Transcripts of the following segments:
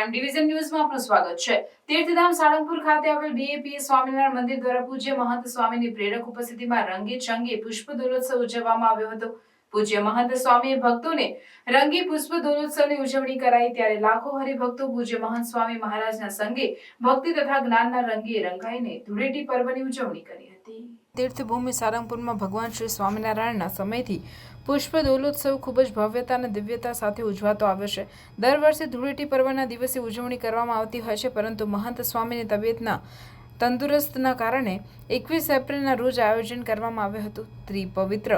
Crime division ન્યૂઝમાં આપનું સ્વાગત છે. તીર્થધામ સાળંગપુર ખાતે આવેલ બીએપી સ્વામિનારાયણ મંદિર દ્વારા પૂજ્ય મહંત સ્વામીની પ્રેરક ઉપસ્થિતિમાં રંગે ચંગે પુષ્પ દોલોત્સવ ઉજવવામાં આવ્યો હતો. પૂજ્ય મહંત સ્વામીએ ભક્તોને રંગી પુષ્પ દોલોત્સવની ઉજવણી કરાઈ. ત્યારે લાખો હરિભક્તો પૂજ્ય મહંત સ્વામી મહારાજના સંગે ભક્તિ તથા જ્ઞાનના રંગે રંગાઈને ધૂળેટી પર્વની ઉજવણી કરી હતી. તીર્થભૂમિ સારંગપુરમાં ભગવાન શ્રી સ્વામિનારાયણના સમયથી પુષ્પ દોલોત્સવ ખૂબ જ ભવ્યતા અને દિવ્યતા સાથે ઉજવાતો આવ્યો છે. દર વર્ષે ધૂળેટી પર્વના દિવસે ઉજવણી કરવામાં આવતી હોય છે, પરંતુ મહંત સ્વામીની તબિયતના તંદુરસ્તના કારણે એકવીસ એપ્રિલના રોજ આયોજન કરવામાં આવ્યું હતું. ત્રિ પવિત્ર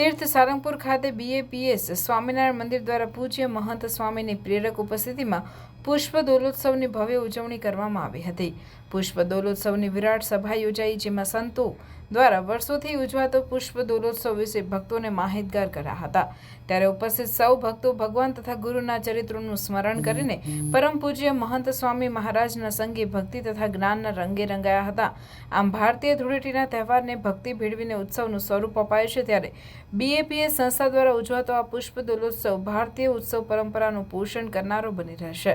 તીર્થ સારંગપુર ખાતે બીએપીએસ સ્વામિનારાયણ મંદિર દ્વારા પૂજ્ય મહંત સ્વામીની પ્રેરક ઉપસ્થિતિમાં પુષ્પ દોલોત્સવની ભવ્ય ઉજવણી કરવામાં આવી હતી. પુષ્પ દોલોત્સવની વિરાટ સભા યોજાઈ, જેમાં સંતો દ્વારા વર્ષોથી ઉજવાતો પુષ્પ દોલોત્સવ વિશે ભક્તોને માહિતગાર કર્યા હતા. ત્યારે ઉપસ્થિત સૌ ભક્તો ભગવાન તથા ગુરુના ચરિત્રોનું સ્મરણ કરીને પરમ પૂજ્ય મહંત સ્વામી મહારાજના સંગે ભક્તિ તથા જ્ઞાનના રંગે રંગાયા હતા. આમ ભારતીય ધૂળેટીના તહેવારને ભક્તિ ભેળવીને ઉત્સવનું સ્વરૂપ અપાયું છે ત્યારે બીએપીએ સંસ્થા દ્વારા ઉજવાતો આ પુષ્પ દોલોત્સવ ભારતીય ઉત્સવ પરંપરાનું પોષણ કરનારો બની રહેશે.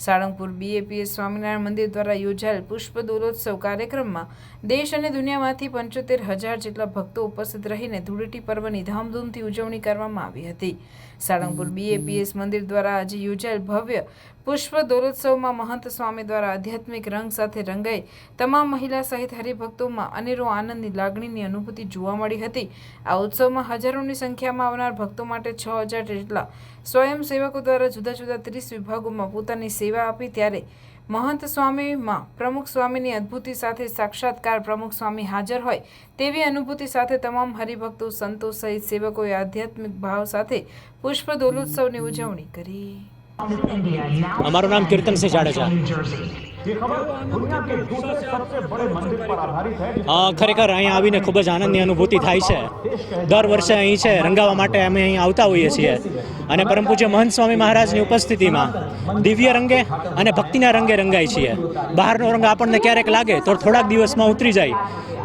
સાળંગપુર બીએપીએસ સ્વામિનારાયણ મંદિર દ્વારા યોજાયેલ પુષ્પ દોલોત્સવ કાર્યક્રમમાં દેશ અને દુનિયામાંથી પંચોતેર હજાર જેટલા ભક્તો ઉપસ્થિત રહીને ધૂળેટી પર્વની ધામધૂમથી ઉજવણી કરવામાં આવી હતી. સાળંગપુર બીએપીએસ મંદિર દ્વારા આજે યોજાયેલ ભવ્ય પુષ્પ દોલોત્સવમાં મહંત સ્વામી દ્વારા આધ્યાત્મિક રંગ સાથે રંગાઈ તમામ મહિલા સહિત હરિભક્તોમાં અનેરો આનંદની લાગણીની અનુભૂતિ જોવા મળી હતી. આ ઉત્સવમાં હજારોની સંખ્યામાં આવનાર ભક્તો માટે છ હજાર જેટલા સ્વયંસેવકો દ્વારા જુદા જુદા ત્રીસ વિભાગોમાં પોતાની સેવા આપી ત્યારે મહંત સ્વામીમાં પ્રમુખ સ્વામીની અદ્ભુતિ સાથે સાક્ષાત્કાર પ્રમુખ સ્વામી હાજર હોય તેવી અનુભૂતિ સાથે તમામ હરિભક્તો સંતો સહિત સેવકોએ આધ્યાત્મિક ભાવ સાથે પુષ્પ દોલોત્સવની ઉજવણી કરી. અમારું નામ કીર્તનસિંહ જાડેજા ये खबर दुनिया के दूसरे सबसे बड़े मंदिर पर आधारित है અ, ખરેખર અહીંયા આવીને ખૂબ જ આનંદની અનુભૂતિ થાય છે દર વર્ષે અહીં છે રંગાવા માટે અમે અહીં આવતા હોઈએ છીએ અને પરમ પૂજ્ય મહંત સ્વામી મહારાજની ઉપસ્થિતિમાં દિવ્ય રંગે અને ભક્તિના રંગે રંગાય છીએ બહારનો રંગ આપણને ક્યારેક લાગે તો થોડાક દિવસમાં ઉતરી જાય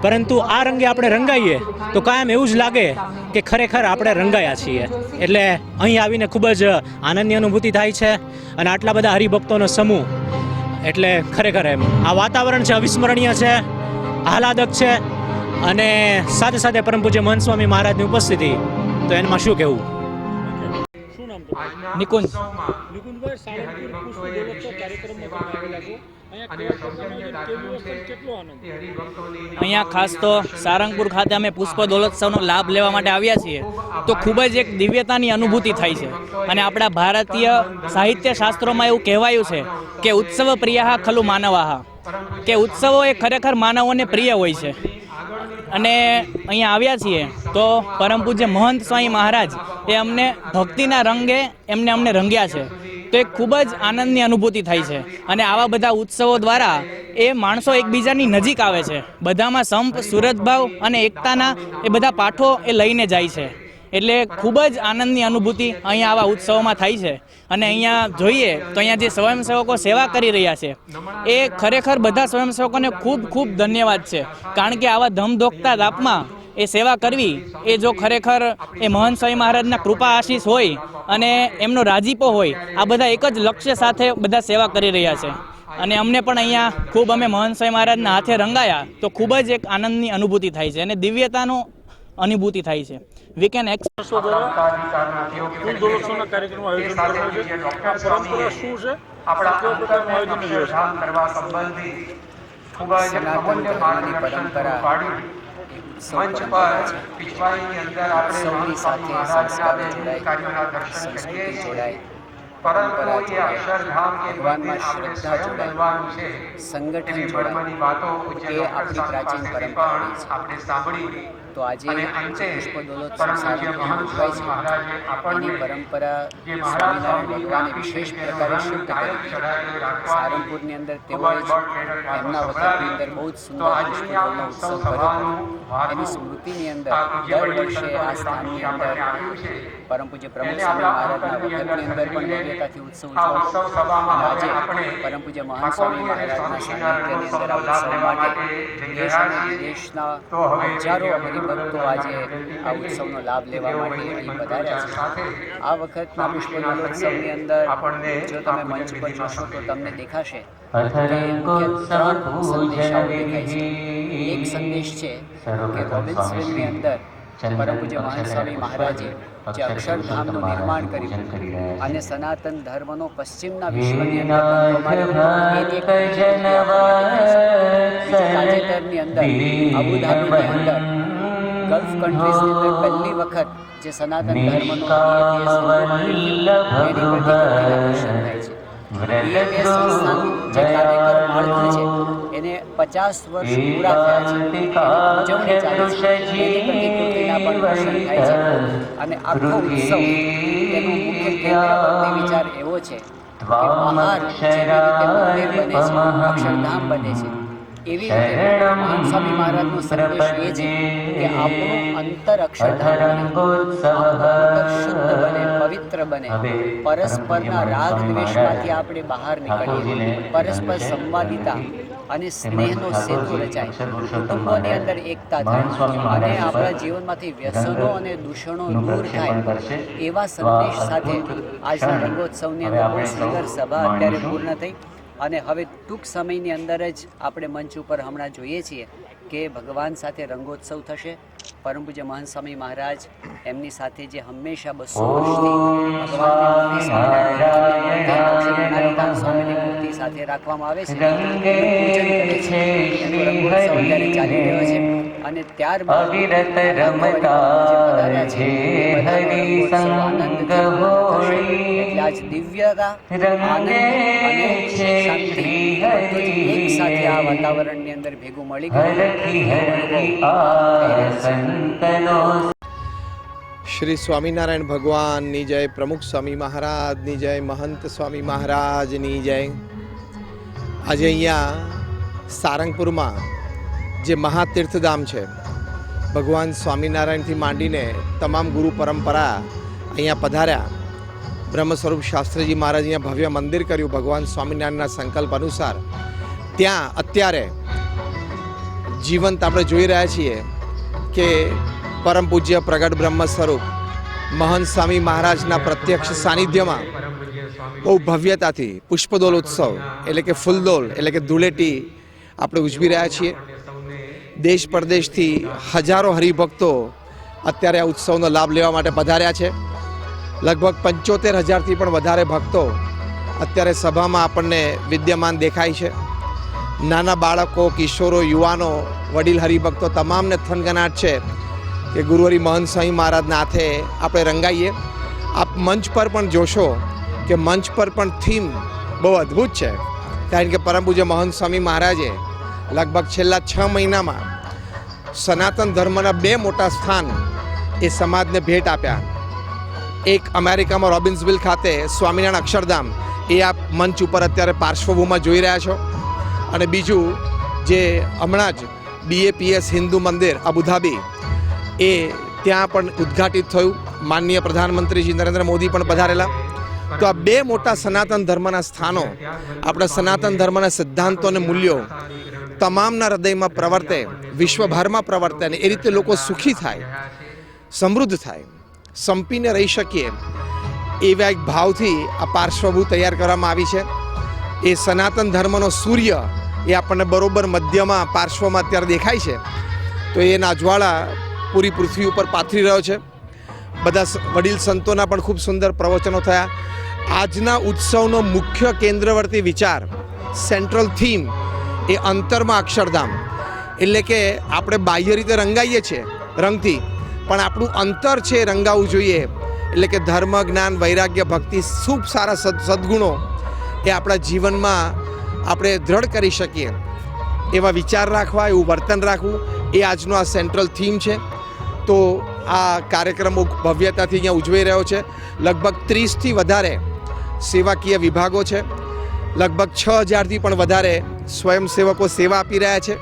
પરંતુ આ રંગે આપણે રંગાઈએ તો કાયમ એવું જ લાગે કે ખરેખર આપણે રંગાયા છીએ. એટલે અહીં આવીને ખૂબ જ આનંદની અનુભૂતિ થાય છે અને આટલા બધા હરિભક્તોનો સમૂહ. એટલે ખરેખર એમ. આ વાતાવરણ છે અવિસ્મરણીય છે, આહલાદક છે અને સાથે સાથે પરમ પૂજ્ય મહંત સ્વામી મહારાજની ઉપસ્થિતિ. તો એમાં શું કહેવું? નિકુંજ. નિકુંજભાઈ સાળંગપુર પુષ્પ કેટલો આનંદ અહીંયા ખાસ તો સારંગપુર ખાતે અમે પુષ્પ દોલોત્સવનો લાભ લેવા માટે આવ્યા છીએ. તો ખૂબ જ એક દિવ્યતાની અનુભૂતિ થાય છે. અને આપણા ભારતીય સાહિત્ય શાસ્ત્રોમાં એવું કહેવાયું છે કે ઉત્સવ પ્રિયા ખલુ માનવાહ. કે ઉત્સવો એ ખરેખર માનવોને પ્રિય હોય છે. અને અહીંયા આવ્યા છીએ તો પરમ પૂજ્ય મહંત સ્વામી મહારાજ એ અમને ભક્તિના રંગે એમને અમને રંગ્યા છે. તો એક ખૂબ જ આનંદની અનુભૂતિ થાય છે. અને આવા બધા ઉત્સવો દ્વારા એ માણસો એકબીજાની નજીક આવે છે. બધામાં સંપ સુરતભાવ અને એકતાના એ બધા પાઠો એ લઈને જાય છે. એટલે ખૂબ જ આનંદની અનુભૂતિ અહીંયા આવા ઉત્સવોમાં થાય છે. અને અહીંયા જોઈએ તો અહીંયા જે સ્વયંસેવકો સેવા કરી રહ્યા છે, એ ખરેખર બધા સ્વયંસેવકોને ખૂબ ખૂબ ધન્યવાદ છે. કારણ કે આવા ધમધોકતા તાપમાં એ સેવા કરવી એ જો ખરેખર એ મહંત સ્વામી મહારાજના કૃપા આશીષ હોય અને એમનો રાજીપો હોય આ બધા એક જ લક્ષ્ય સાથે બધા સેવા કરી રહ્યા છે. અને અમને પણ અહીંયા ખૂબ અમે મહંત સ્વામી મહારાજના હાથે રંગાયા તો ખૂબ જ એક આનંદની અનુભૂતિ થાય છે અને દિવ્યતાનો અનુભૂતિ થાય છે. વી કેન એક્સ દ્વારા ફૂલ દોલોત્સવના કાર્યક્રમનું આયોજન કરવામાં છે. આ પરંપરા શું છે? કેવા પ્રકારનું આયોજન છે સનાતન ધર્મની પરંપરા. મંચ પર પિછવાઈની અંદર આપણે સૌની સાથે સંસ્કાર જોડાય પરંતુ એ અક્ષરધામ કે ભગવાનમાં શ્રદ્ધા જોડાય છે. સંગઠન જોડાય વાતો એ આપણી પ્રાચીન પરંપરા પાસેથી છે. પણ આપણે સાંભળી. તો આજે અને અંતે પુષ્પ દોલોત્સવ પરમ પૂજ્ય સારું મહંત સ્વામી મહારાજે એની પરંપરા સ્વામિનારાયણ ભગવાને વિશેષ પ્રકારે શુદ્ધ કરી. સારંગપુરની અંદર તેઓ તેઓએ એમના વખતની અંદર બહુ જ સુંદર પુષ્પદોલનો ઉત્સવ કર્યો. એની સ્મૃતિની અંદર દર વર્ષે આ સ્થાનની અંદર પરમ પૂજ્ય પ્રમુખ સ્વામી મહારાજના વખતની અંદર પણ ભવ્યતાથી ઉત્સવ ઉજવાયો. આજે પરમ પૂજ્ય મહાન સ્વામી મહારાજના સાનિધ્યની અંદર આ ઉત્સવ માટે દેશ અને વિદેશના હજારો હરિભક્તો આજે આ ઉત્સવનો લાભ લેવા માટે અહીં પધાર્યા છે. આ વખતના પુષ્પોત્સવની અંદર જો તમે મંચ પર જોશો તો તમને દેખાશે એક સંદેશ છે કે રોબિન્સવિલની અંદર પરમ પૂજ્ય મહાન સ્વામી મહારાજે જે અક્ષરધામનું નિર્માણ કર્યું અને સનાતન ધર્મનો પશ્ચિમના વિશ્વની તાજેતરની અંદર અબુધાબીની અંદર ગલ્ફ કન્ટ્રીઝની અંદર પહેલી વખત જે સનાતન ધર્મનો એની પચાસ વર્ષ પૂરા થયા છે. ઉજવણી ચાલે છે. એની પણ દર્શન થાય છે. અને આખો ઉત્સવ તેનું મુખ્ય કેન્દ્ર વિચાર એવો છે કે બહાર જેવી રીતે મંદિર બને છે અક્ષરધામ બને છે. એવી રીતે મહાન સ્વામી મહારાજનો સંદેશ એ છે કે આપણું અંતર અક્ષરધામ શુદ્ધ બને પવિત્ર બને. પરસ્પરના રાગ દ્વેષમાંથી આપણે બહાર નીકળીએ. પરસ્પર સંવાદિતા અને સ્નેહનો સેતુ રચાય. કુટુંબોની અંદર એકતા થાય અને આપણા જીવનમાંથી વ્યસનો અને દૂષણો દૂર થાય. એવા સંદેશ સાથે આજના રંગોત્સવની અંદર સુંદર સભા અત્યારે પૂર્ણ થઈ. અને હવે ટૂંક સમયની અંદર જ આપણે મંચ ઉપર હમણાં જોઈએ છીએ કે ભગવાન સાથે રંગોત્સવ થશે. પરમ પૂજ્ય મહંત સ્વામી મહારાજ એમની સાથે જે હંમેશા બસો વર્ષથી મૂર્તિ સ્વામીની મૂર્તિ સાથે રાખવામાં આવે છે. અને ત્યારબાદ રમતા છે એ આજ દિવ્યતા આનંદ અને શાંતિ બધું જ એક સાથે આ વાતાવરણની અંદર ભેગું મળી ગયું. શ્રી સ્વામિનારાયણ ભગવાનની જય પ્રમુખ સ્વામી મહારાજની જય મહંત સ્વામી મહારાજની જય. આજે અહીંયા સારંગપુરમાં જે મહાતીર્થધામ છે ભગવાન સ્વામિનારાયણથી માંડીને તમામ ગુરુ પરંપરા અહીંયા પધાર્યા. બ્રહ્મ સ્વરૂપ શાસ્ત્રીજી મહારાજ ભવ્ય મંદિર કર્યું ભગવાન સ્વામિનારાયણના સંકલ્પ અનુસાર. ત્યાં અત્યારે જીવંત આપણે જોઈ રહ્યા છીએ કે પરમ પૂજ્ય પ્રગટ બ્રહ્મ સ્વરૂપ મહંત સ્વામી મહારાજના પ્રત્યક્ષ સાનિધ્યમાં બહુ ભવ્યતાથી પુષ્પદોલ ઉત્સવ, એટલે કે ફૂલદોલ, એટલે કે ધૂળેટી આપણે ઉજવી રહ્યા છીએ. દેશ પરદેશથી હજારો હરિભક્તો અત્યારે આ ઉત્સવનો લાભ લેવા માટે પધાર્યા છે. લગભગ પંચોતેર હજારથી પણ વધારે ભક્તો અત્યારે સભામાં આપણને વિદ્યમાન દેખાય છે. નાના બાળકો, કિશોરો, યુવાનો, વડીલ હરિભક્તો તમામને થનગનાટ છે કે ગુરુહરિ મહંત સ્વામી મહારાજના હાથે આપણે રંગાઈએ. આપ મંચ પર પણ જોશો કે મંચ પર પણ થીમ બહુ અદ્ભુત છે. કારણ કે પરમ પૂજ્ય મહંત સ્વામી મહારાજે લગભગ છેલ્લા છ મહિનામાં સનાતન ધર્મના બે મોટા સ્થાન એ સમાજને ભેટ આપ્યા. એક અમેરિકામાં રોબિન્સવિલ ખાતે સ્વામિનારાયણ અક્ષરધામ, એ આપ મંચ ઉપર અત્યારે પાર્શ્વભૂમાં જોઈ રહ્યા છો. અને બીજું જે હમણાં જ બીએપીએસ હિન્દુ મંદિર અબુધાબી એ ત્યાં પણ ઉદ્ઘાટિત થયું. માનનીય પ્રધાનમંત્રીજી નરેન્દ્ર મોદી પણ પધારેલા. તો આ બે મોટા સનાતન ધર્મના સ્થાનો, આપણા સનાતન ધર્મના સિદ્ધાંતો અને મૂલ્યો તમામના હૃદયમાં પ્રવર્તે, વિશ્વભરમાં પ્રવર્તે અને એ રીતે લોકો સુખી થાય, સમૃદ્ધ થાય. સંપીને રહી શકીએ એવા એક ભાવથી આ પાર્શ્વભૂ તૈયાર કરવામાં આવી છે. એ સનાતન ધર્મનો સૂર્ય એ આપણને બરોબર મધ્યમાં, પાર્શ્વમાં અત્યારે દેખાય છે. તો એના નાજવાળા પૂરી પૃથ્વી ઉપર પાથરી રહ્યો છે. બધા વડીલ સંતોના પણ ખૂબ સુંદર પ્રવચનો થયા. આજના ઉત્સવનો મુખ્ય કેન્દ્રવર્તી વિચાર, સેન્ટ્રલ થીમ એ અંતરમાં અક્ષરધામ. એટલે કે આપણે બાહ્ય રીતે રંગાઈએ છીએ, રંગથી. પણ આપણું અંતર છે રંગાવવું જોઈએ. એટલે કે ધર્મ, જ્ઞાન, વૈરાગ્ય, ભક્તિ ખૂબ સારા સદ, સદગુણો એ આપણા જીવનમાં આપણે દ્રઢ કરી શકીએ. એવા વિચાર રાખવા, એવું વર્તન રાખવું એ આજનો આ સેન્ટ્રલ થીમ છે. તો આ કાર્યક્રમ ભવ્યતાથી અહીંયા ઉજવાઈ રહ્યો છે. લગભગ ત્રીસથી વધારે સેવાકીય વિભાગો છે. લગભગ છ હજારથી પણ વધારે સ્વયંસેવકો સેવા આપી રહ્યા છે.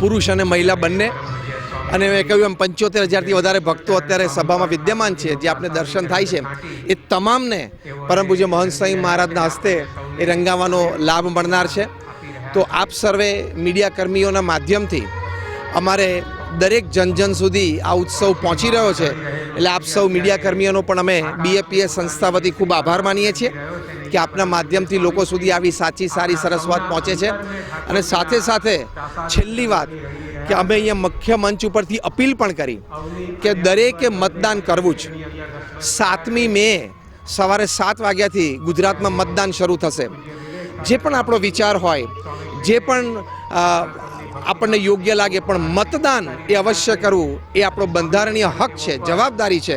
પુરુષ અને મહિલા બંને. અને મેં કહ્યું એમ, પંચોતેર હજારથી વધારે ભક્તો અત્યારે સભામાં વિદ્યમાન છે, જે આપણે દર્શન થાય છે. એ તમામને પરમ પૂજ્ય મહંત સ્વામી મહારાજના હસ્તે એ રંગાવાનો લાભ મળનાર છે. તો આપ સર્વે મીડિયા કર્મીઓના માધ્યમથી અમારે દરેક જન જન સુધી આ ઉત્સવ પહોંચી રહ્યો છે. એટલે આપ સૌ મીડિયા કર્મીઓનો પણ અમે બીએપીએસ સંસ્થા વતી ખૂબ આભાર માનીએ છીએ કે આપના માધ્યમથી લોકો સુધી આવી સાચી સારી સરસ વાત પહોંચે છે. અને સાથે સાથે છેલ્લી વાત કે અમે અહીંયા મુખ્ય મંચ ઉપરથી અપીલ પણ કરી કે દરેકે મતદાન કરવું જ. સાતમી મે સવારે સાત વાગ્યાથી ગુજરાતમાં મતદાન શરૂ થશે. જે પણ આપણો વિચાર હોય, જે પણ આપણને યોગ્ય લાગે, પણ મતદાન એ અવશ્ય કરવું એ આપણો બંધારણીય હક છે, જવાબદારી છે.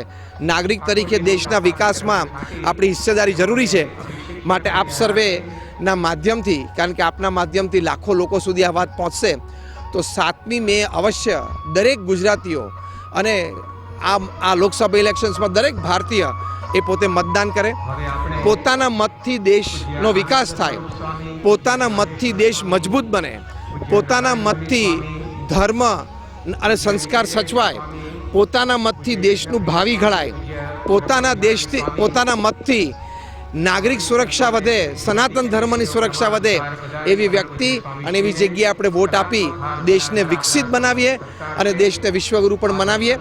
નાગરિક તરીકે દેશના વિકાસમાં આપણી હિસ્સેદારી જરૂરી છે. માટે આપ સર્વેના માધ્યમથી, કારણ કે આપના માધ્યમથી લાખો લોકો સુધી આ વાત પહોંચશે તો સાતમી મે અવશ્ય દરેક ગુજરાતીઓ અને આ આ લોકસભા ઇલેક્શન્સમાં દરેક ભારતીય એ પોતે મતદાન કરે. પોતાના મતથી દેશનો વિકાસ થાય. પોતાના મતથી દેશ મજબૂત બને. પોતાના મતથી ધર્મ અને સંસ્કાર સચવાય. પોતાના મતથી દેશનું ભાવિ ઘડાય. પોતાના દેશથી પોતાના મતથી નાગરિક સુરક્ષા વધે, સનાતન ધર્મની સુરક્ષા વધે એવી વ્યક્તિ અને એવી જગ્યાએ આપણે વોટ આપી દેશને વિકસિત બનાવીએ અને દેશને વિશ્વગુરુ પણ બનાવીએ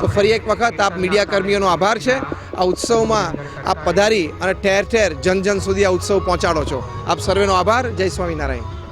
તો ફરી એક વખત આપ મીડિયા કર્મીઓનો આભાર છે. આ ઉત્સવમાં આપ પધારી અને ઠેર ઠેર જન જન સુધી આ ઉત્સવ પહોંચાડો છો. આપ સર્વેનો આભાર. જય સ્વામિનારાયણ.